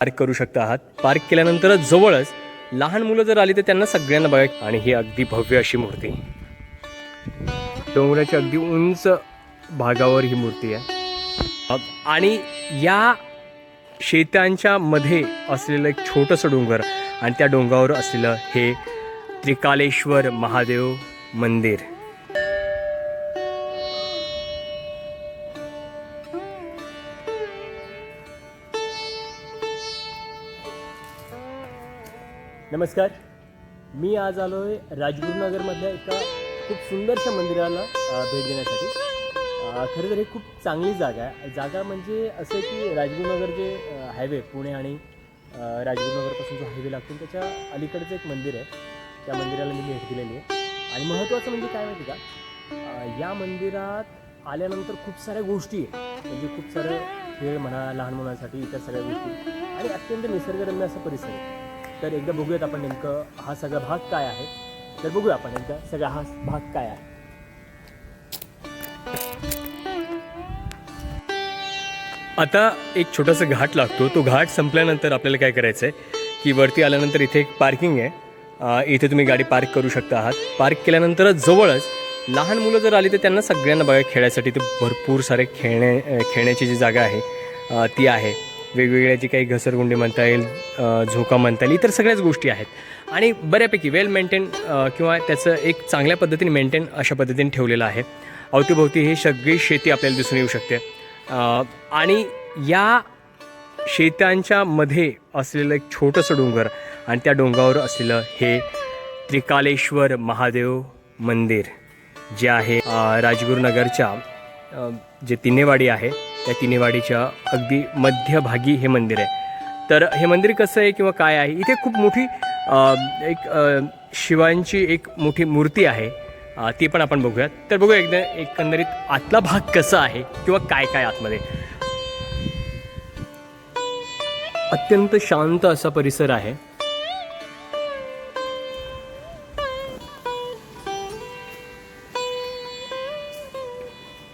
Park करू शकता आहात. पार्क केल्यानंतर जवळच लहान मुलं जर आली तर त्यांना सगळ्यांना बघा. आणि ही अगदी भव्य अशी मूर्ती. डोंगराच्या अगदी उंच भागावर ही मूर्ती आहे. आणि या शेतांच्या मध्ये असलेलं एक छोटंसं डोंगर आणि त्या डोंगरावर असलेलं हे त्रिकालेश्वर महादेव मंदिर. नमस्कार. मी आज आलो आहे राजगुरुनगरमधल्या एका खूप सुंदरशा मंदिराला भेट देण्यासाठी. खरं तर ही खूप चांगली जागा आहे. जागा म्हणजे असं आहे की राजगुरुनगर जे हायवे पुणे आणि राजगुरुनगरपासून जो हायवे लागतो त्याच्या अलीकडचं एक मंदिर आहे. त्या मंदिराला मी भेट दिलेली आहे. आणि महत्त्वाचं म्हणजे काय माहिती का? या मंदिरात आल्यानंतर खूप साऱ्या गोष्टी आहेत. म्हणजे खूप सारे खेळ म्हणा लहान मुलांसाठी इतर सगळ्या गोष्टी. आणि अत्यंत निसर्गरम्य असा परिसर आहे. तर एकदा बघूयात आपण नेमकं हा सगळा भाग काय आहे. तर बघूया आपण नेमका सगळा हा भाग काय आहे. आता एक छोटासा घाट लागतो. तो घाट संपल्यानंतर आपल्याला काय करायचं आहे की वरती आल्यानंतर इथे एक पार्किंग आहे. इथे तुम्ही गाडी पार्क करू शकता आहात. पार्क केल्यानंतरच जवळच लहान मुलं जर आली तर त्यांना सगळ्यांना बघा खेळायसाठी ते भरपूर सारे खेळणे खेळण्याची जी जागा आहे ती आहे. वेगवेगळ्या जी काही घसरगुंडी म्हणता येईल झोका म्हणता येईल इतर सगळ्याच गोष्टी आहेत. आणि बऱ्यापैकी वेल मेंटेन किंवा त्याचं एक चांगल्या पद्धतीने मेंटेन अशा पद्धतीने ठेवलेलं आहे. अवतीभोवती ही सगळी शेती आपल्याला दिसून येऊ शकते. आणि या शेतांच्या मध्ये असलेलं एक छोटंसं डोंगर आणि त्या डोंगरावर असलेलं हे त्रिकालेश्वर महादेव मंदिर जे आहे राजगुरुनगरच्या जे तिनेवाडी आहे त्या तिनेवाडीच्या अगदी मध्यभागी हे मंदिर आहे. तर हे मंदिर कसं आहे किंवा काय आहे? इथे खूप मोठी एक शिवांची एक मोठी मूर्ती आहे. ती पण आपण बघूयात. तर बघूया एकदा एकंदरीत आतला भाग कसा आहे किंवा काय काय आतमध्ये. अत्यंत शांत असा परिसर आहे.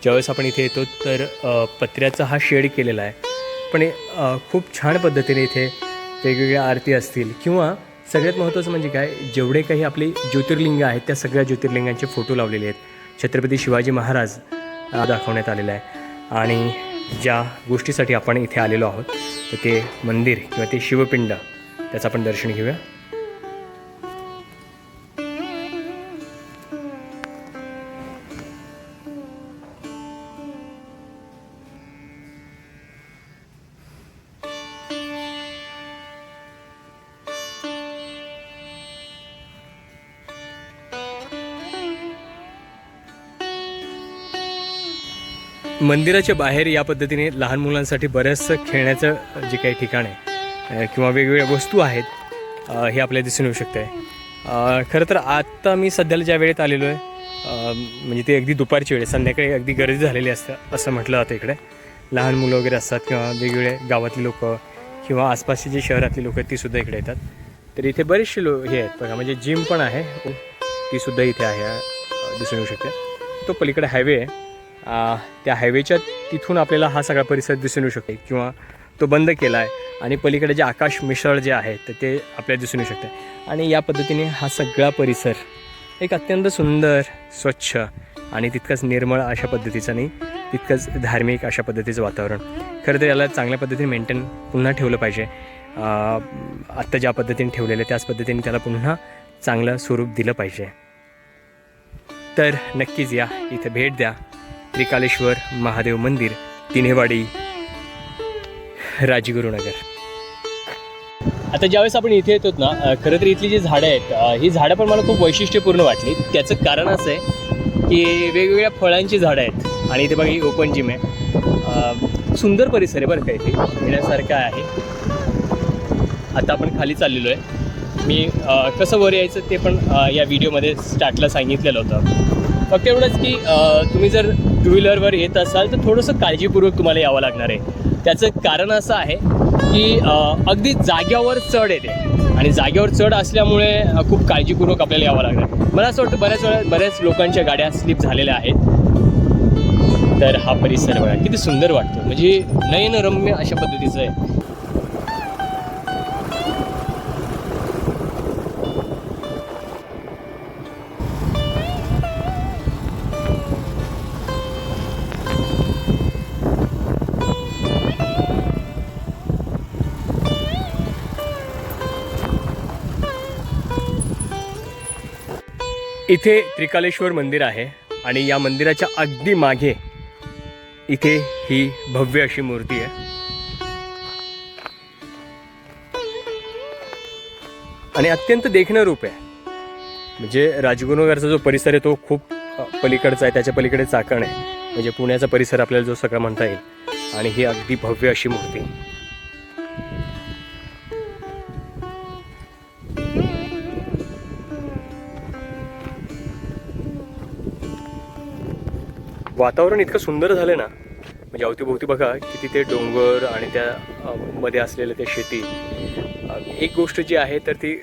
ज्यावेळेस आपण इथे येतो तर पत्र्याचा हा शेड केलेला आहे. पण खूप छान पद्धतीने इथे वेगवेगळ्या आरती असतील किंवा सगळ्यात महत्त्वाचं म्हणजे काय जेवढे काही आपले ज्योतिर्लिंग आहेत त्या सगळ्या ज्योतिर्लिंगांचे फोटो लावलेले आहेत. छत्रपती शिवाजी महाराज दाखवण्यात आलेला आहे. आणि ज्या गोष्टीसाठी आपण इथे आलेलो आहोत तर ते मंदिर किंवा ते शिवपिंड त्याचं आपण दर्शन घेऊया. मंदिराच्या बाहेर या पद्धतीने लहान मुलांसाठी बऱ्याचसं खेळण्याचं जे काही ठिकाण आहे किंवा वेगवेगळ्या वस्तू आहेत हे आपल्याला दिसून येऊ शकते खरं तर आत्ता मी सध्याला ज्या वेळेत आलेलो आहे म्हणजे ते अगदी दुपारची वेळ संध्याकाळी अगदी गर्दी झालेली असतं असं म्हटलं जातं इकडे. लहान मुलं वगैरे असतात किंवा वेगवेगळे गावातली लोक किंवा आसपासचे जे शहरातली लोक आहेत तीसुद्धा इकडे येतात. तर इथे बरेचसे लो हे आहेत बघा म्हणजे जिम पण आहे. तीसुद्धा इथे आहे दिसून येऊ शकते. तो पलीकडे हायवे आहे. त्या हायवेच्या तिथून आपल्याला हा सगळा परिसर दिसून येऊ शकते किंवा तो बंद केला आहे आणि पलीकडे जे आकाश मिसळ जे आहे तर ते आपल्याला दिसून येऊ शकते. आणि या पद्धतीने हा सगळा परिसर एक अत्यंत सुंदर स्वच्छ आणि तितकंच निर्मळ अशा पद्धतीचं नाही तितकंच धार्मिक अशा पद्धतीचं वातावरण. खरं तर याला चांगल्या पद्धतीने मेंटेन पुन्हा ठेवलं पाहिजे. आत्ता ज्या पद्धतीने ठेवलेलं आहे त्याच पद्धतीने त्याला पुन्हा चांगलं स्वरूप दिलं पाहिजे. तर नक्कीच या. इथे भेट द्या. त्रिकालेश्वर महादेव मंदिर तिन्हेवाडी राजगुरुनगर. आता ज्यावेळेस आपण इथे येतो ना खरं तर इथली जी झाडं आहेत ही झाडं पण मला खूप वैशिष्ट्यपूर्ण वाटली. त्याचं कारण असं आहे की वेगवेगळ्या फळांची झाडं आहेत. आणि इथे बघा ही ओपन जिम आहे. सुंदर परिसर आहे बरं का इथे येण्यासारखं आहे. आता आपण खाली चाललेलो आहे. मी कसं वर यायचं ते पण या व्हिडिओमध्ये स्टार्टला सांगितलेलं होतं. फक्त एवढंच की तुम्ही जर टू व्हीलरवर येत असाल तर थोडंसं काळजीपूर्वक तुम्हाला यावं लागणार आहे. त्याचं कारण असं आहे की अगदी जाग्यावर चढ येते. आणि जागेवर चढ असल्यामुळे खूप काळजीपूर्वक आपल्याला यावं लागणार. मला असं वाटतं बऱ्याच वेळा बऱ्याच लोकांच्या गाड्या स्लिप झालेल्या आहेत. तर हा परिसर बघा किती सुंदर वाटतो. म्हणजे नयनरम्य अशा पद्धतीचं आहे. इथे त्रिकालेश्वर मंदिर आहे आणि या मंदिराच्या अगदी मागे इथे ही भव्य अशी मूर्ती आहे. आणि अत्यंत देखणं रूप आहे. म्हणजे राजगुरुनगरचा जो परिसर आहे तो खूप पलीकडचा आहे त्याच्या पलीकडे चाकण आहे. म्हणजे पुण्याचा परिसर आपल्याला जो सगळा म्हणता येईल. आणि ही अगदी भव्य अशी मूर्ती. वातावरण इतकं सुंदर झालं ना. म्हणजे अवतीभोवती बघा की तिथे डोंगर आणि त्या मध्ये असलेलं ते शेती. एक गोष्ट जी आहे तर ती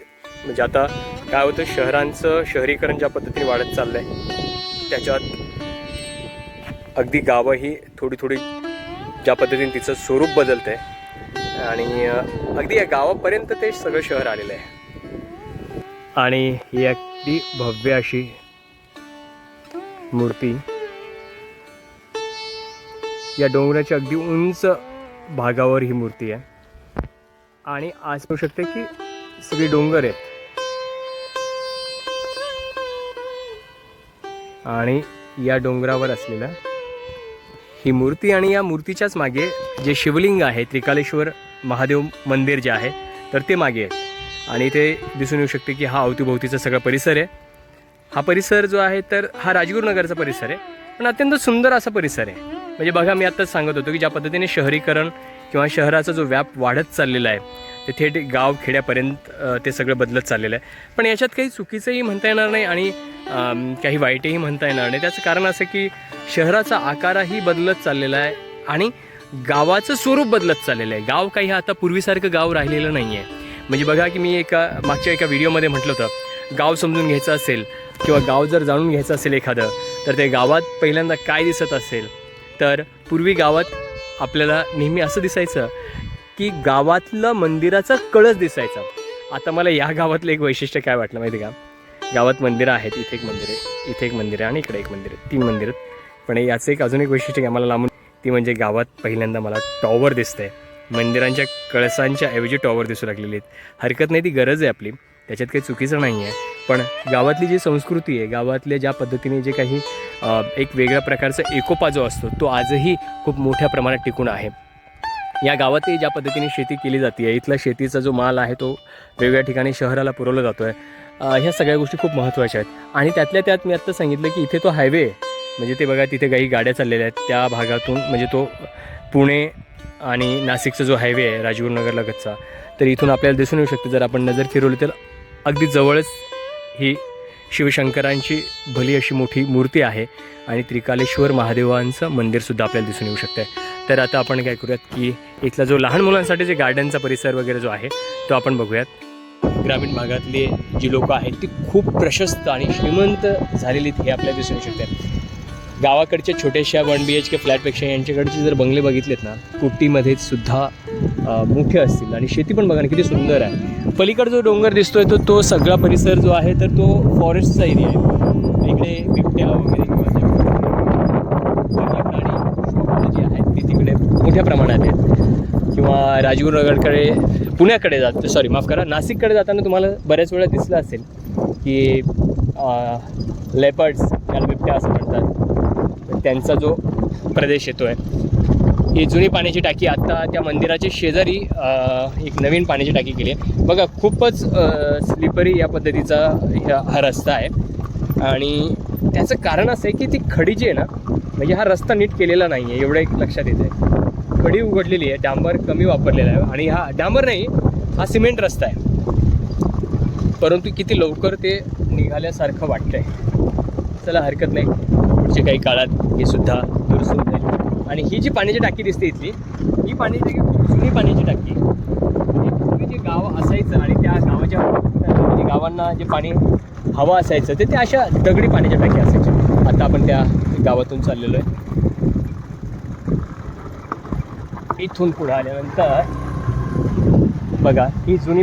म्हणजे आता काय होतं शहरांचं शहरीकरण ज्या पद्धतीने वाढत चाललंय त्याच्यात अगदी गावं ही थोडी थोडी ज्या पद्धतीने तिचं स्वरूप बदलत आहे आणि अगदी या गावापर्यंत ते सगळं शहर आलेलं आहे. आणि ही अगदी भव्य अशी मूर्ती या डोंगराच्या अगदी उंच भागावर ही मूर्ती आहे. आणि आज म्हणू शकते की सगळी डोंगर आहेत. आणि या डोंगरावर असलेलं ही मूर्ती आणि या मूर्तीच्याच मागे जे शिवलिंग आहे त्रिकालेश्वर महादेव मंदिर जे आहे तर ते मागे आहे आणि इथे दिसून येऊ शकते की हा अवतीभोवतीचा सगळा परिसर आहे. हा परिसर जो आहे तर हा राजगुरुनगरचा परिसर आहे. पण अत्यंत सुंदर असा परिसर आहे. म्हणजे बघा मी आत्ताच सांगत होतो की ज्या पद्धतीने शहरीकरण किंवा शहराचा जो व्याप वाढत चाललेला आहे ते थेट गाव खेड्यापर्यंत ते सगळं बदलत चाललेलं आहे. पण याच्यात काही चुकीचंही म्हणता येणार नाही आणि काही वाईटही म्हणता येणार नाही. त्याचं कारण असं की शहराचा आकारही बदलत चाललेला आहे आणि गावाचं स्वरूप बदलत चाललेलं आहे. गाव काही आता पूर्वीसारखं गाव राहिलेलं नाही आहे म्हणजे बघा की मी एका मागच्या एका व्हिडिओमध्ये म्हटलं होतं गाव समजून घ्यायचं असेल किंवा गाव जर जाणून घ्यायचं असेल एखादं तर ते गावात पहिल्यांदा काय दिसत असेल? तर पूर्वी गावात आपल्याला नेहमी असं दिसायचं की गावातलं मंदिराचा कळस दिसायचा. आता मला या गावातलं एक वैशिष्ट्य काय वाटलं माहिती का? गावात मंदिरं आहेत इथे एक मंदिर आहे इथे एक मंदिर आहे आणि इकडे एक मंदिर आहे. तीन मंदिर आहेत. पण याचं एक अजून एक वैशिष्ट्य काय मला लांबून ती म्हणजे गावात पहिल्यांदा मला टॉवर दिसतंय. मंदिरांच्या कळसांच्या ऐवजी टॉवर दिसू लागलेली आहेत. हरकत नाही ती गरज आहे आपली. त्याच्यात काही चुकीचं नाही आहे पण गावातली जी संस्कृती आहे गावातल्या ज्या पद्धतीने जे काही एक वेगळ्या प्रकारचा एकोपा जो असतो तो आजही खूप मोठ्या प्रमाणात टिकून आहे. या गावातही ज्या पद्धतीने शेती केली जाते आहे इथला शेतीचा जो माल आहे तो वेगवेगळ्या ठिकाणी शहराला पुरवला जातो आहे ह्या सगळ्या गोष्टी खूप महत्त्वाच्या आहेत. आणि त्यातल्या त्यात मी आत्ता सांगितलं की इथे तो हायवे म्हणजे ते बघा तिथे काही गाड्या चाललेल्या आहेत. त्या भागातून म्हणजे तो पुणे आणि नाशिकचा जो हायवे आहे राजगुरुनगर तर इथून आपल्याला दिसून येऊ शकते. जर आपण नजर फिरवली तर अगदी जवळच ही शिवशंकरांची भली अशी मोठी मूर्ती आहे आणि त्रिकालेश्वर महादेवांचं मंदिरसुद्धा आपल्याला दिसून येऊ शकतं तर आता आपण काय करूयात की इथला जो लहान मुलांसाठी जे गार्डनचा परिसर वगैरे जो आहे तो आपण बघूयात. ग्रामीण भागातले जी लोक आहेत ती खूप प्रशस्त आणि श्रीमंत झालेली हे आपल्याला दिसून येऊ शकते गावाकडच्या छोट्याशा वन बी एच के फ्लॅटपेक्षा यांच्याकडचे जर बंगले बघितलेत ना कुट्टीमध्ये सुद्धा मोठे असतील. आणि शेती पण बघा ना किती सुंदर आहे. पलीकडे जो डोंगर दिसतोय तो तो सगळा परिसर जो आहे तर तो फॉरेस्टचा एरिया आहे. इकडे बिबट्या वगैरे किंवा जे प्राणी आहेत ती तिकडे मोठ्या प्रमाणात आहेत. किंवा राजगुरुनगरकडे पुण्याकडे जात सॉरी माफ करा नाशिककडे जाताना तुम्हाला बऱ्याच वेळा दिसलं असेल की लेपर्ड्स त्याला बिबट्या असं म्हणतात. त्यांचा जो प्रदेश येतो आहे ही जुनी पाण्याची टाकी आत्ता त्या मंदिराच्या शेजारी एक नवीन पाण्याची टाकी केली आहे. बघा खूपच स्लिपरी या पद्धतीचा ह्या हा रस्ता आहे. आणि त्याचं कारण असं आहे की ती खडी जी आहे ना म्हणजे हा रस्ता नीट केलेला नाही आहे एवढं एक लक्षात येतं आहे खडी उघडलेली आहे डांबर कमी वापरलेला आहे. आणि हा डांबर नाही हा सिमेंट रस्ता आहे. परंतु किती लवकर ते निघाल्यासारखं वाटतं आहे चला हरकत नाही. पुढच्या काही काळात हे सुद्धा दुरुस्त होऊन आणि ही जी पाण्याची टाकी दिसते इथली ही पाण्याची टाकी खूप जुनी पाण्याची टाकी पूर्वी जे गाव असायचं आणि त्या गावाच्या म्हणजे गावांना जे पाणी हवं असायचं ते त्या अशा दगडी पाण्याच्या टाकी असायच्या. आता आपण त्या गावातून चाललेलो आहे. इथून पुढे आल्यानंतर बघा ही जुनी